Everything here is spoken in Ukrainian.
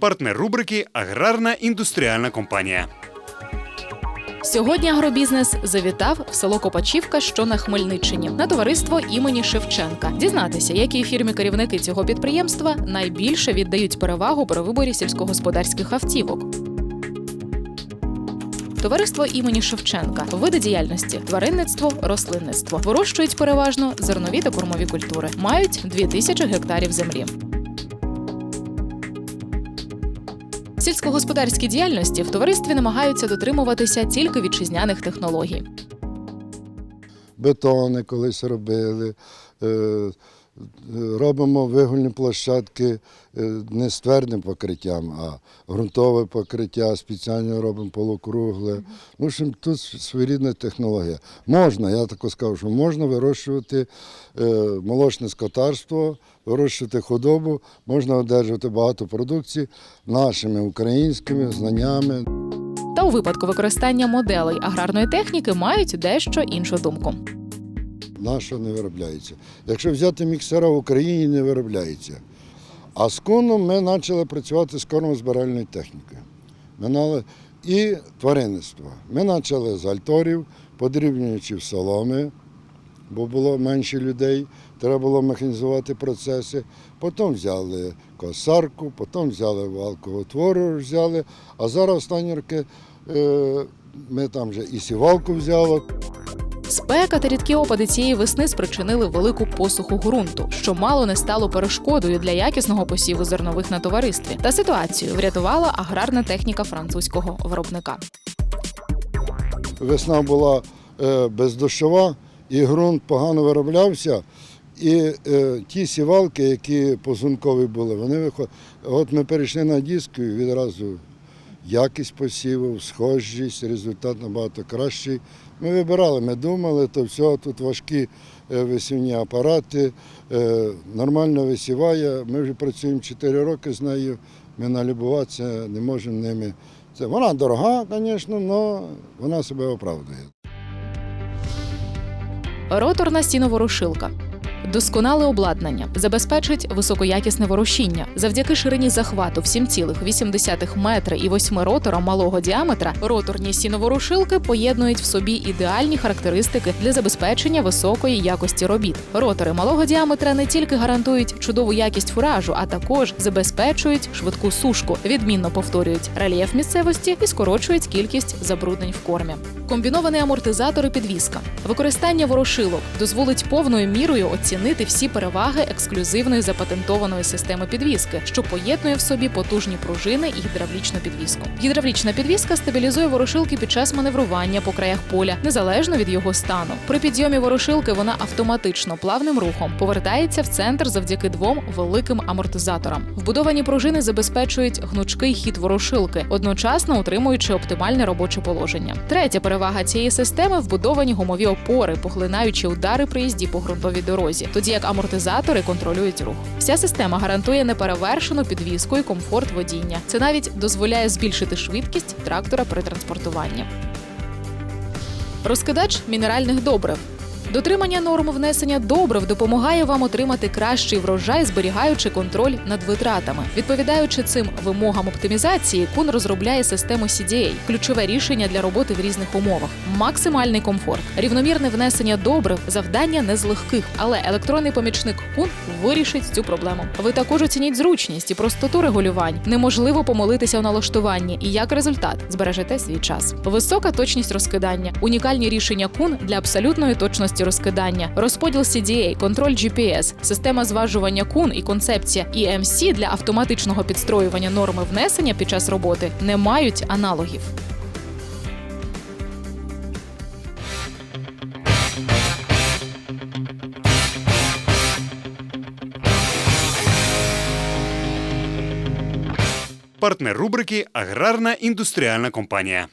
Партнер рубрики Аграрна індустріальна компанія. Сьогодні агробізнес завітав в село Копачівка, що на Хмельниччині, на товариство імені Шевченка. Дізнатися, якій фірмі керівники цього підприємства найбільше віддають перевагу при виборі сільськогосподарських автівок. Товариство імені Шевченка види діяльності тваринництво, рослинництво вирощують переважно зернові та кормові культури. Мають 2000 гектарів землі. Сільськогосподарській діяльності в товаристві намагаються дотримуватися тільки вітчизняних технологій. бетони колись робили. Робимо вигульні площадки е, не з твердим покриттям, а ґрунтове покриття, спеціально робимо полукругле. Ну, общем, тут своєрідна технологія. Можна, я так скажу, що можна вирощувати е, молочне скотарство, вирощувати худобу, можна одержувати багато продукції нашими українськими знаннями. Та у випадку використання моделей аграрної техніки мають дещо іншу думку. Наша не виробляється. Якщо взяти міксера в Україні, не виробляється. А з коном ми почали працювати з кормозбиральною технікою. Ми нали- І тваринництво. Ми почали з альторів, подрібнюючи в соломи, бо було менше людей, треба було механізувати процеси. Потім взяли косарку, потім взяли валковотвору, взяли. А зараз останні роки е, ми там вже і сівалку взяли. Спека та рідкі опади цієї весни спричинили велику посуху ґрунту, що мало не стало перешкодою для якісного посіву зернових на товаристві. Та ситуацію врятувала аграрна техніка французького виробника. Весна була е, бездощова, і ґрунт погано вироблявся. І е, ті сівалки, які позункові були, вони виходили. От ми перейшли на диск і відразу якість посіву, схожість, результат набагато кращий. Ми вибирали, ми думали, то все, тут важкі е, висівні апарати, е, нормально висіває. Ми вже працюємо 4 роки з нею, ми налюбуватися не можемо ними. Це вона дорога, звісно, але вона себе оправдує. Роторна стіноворушилка. Досконале обладнання забезпечить високоякісне ворушіння. Завдяки ширині захвату в 7,8 метри і 8 роторам малого діаметра роторні стіноворушилки поєднують в собі ідеальні характеристики для забезпечення високої якості робіт. Ротори малого діаметра не тільки гарантують чудову якість фуражу, а також забезпечують швидку сушку, відмінно повторюють рельєф місцевості і скорочують кількість забруднень в кормі. Комбінований амортизатор і підвіска. Використання ворошилок дозволить повною мірою оцінити всі переваги ексклюзивної запатентованої системи підвіски, що поєднує в собі потужні пружини і гідравлічну підвіску. Гідравлічна підвіска стабілізує ворошилки під час маневрування по краях поля, незалежно від його стану. При підйомі ворошилки вона автоматично плавним рухом повертається в центр завдяки двом великим амортизаторам. Вбудовані пружини забезпечують гнучкий хід ворошилки, одночасно утримуючи оптимальне робоче положення. Третя перевага цієї системи вбудовані гумові опори, поглинаючи удари при їзді по ґрунтовій дорозі, тоді як амортизатори контролюють рух. Вся система гарантує неперевершену підвізку і комфорт водіння. Це навіть дозволяє збільшити швидкість трактора при транспортуванні. Розкидач мінеральних добрив. Дотримання норм внесення добрив допомагає вам отримати кращий врожай, зберігаючи контроль над витратами. Відповідаючи цим вимогам оптимізації, кун розробляє систему CDA – ключове рішення для роботи в різних умовах. Максимальний комфорт, рівномірне внесення добрив завдання не з легких, але електронний помічник кун вирішить цю проблему. Ви також оцініть зручність і простоту регулювань. Неможливо помилитися у налаштуванні, і як результат збережете свій час. Висока точність розкидання, унікальні рішення кун для абсолютної точності розкидання, розподіл CDA, контроль GPS, система зважування кун і концепція EMC для автоматичного підстроювання норми внесення під час роботи не мають аналогів. Партнер рубрики Аграрна індустріальна компанія.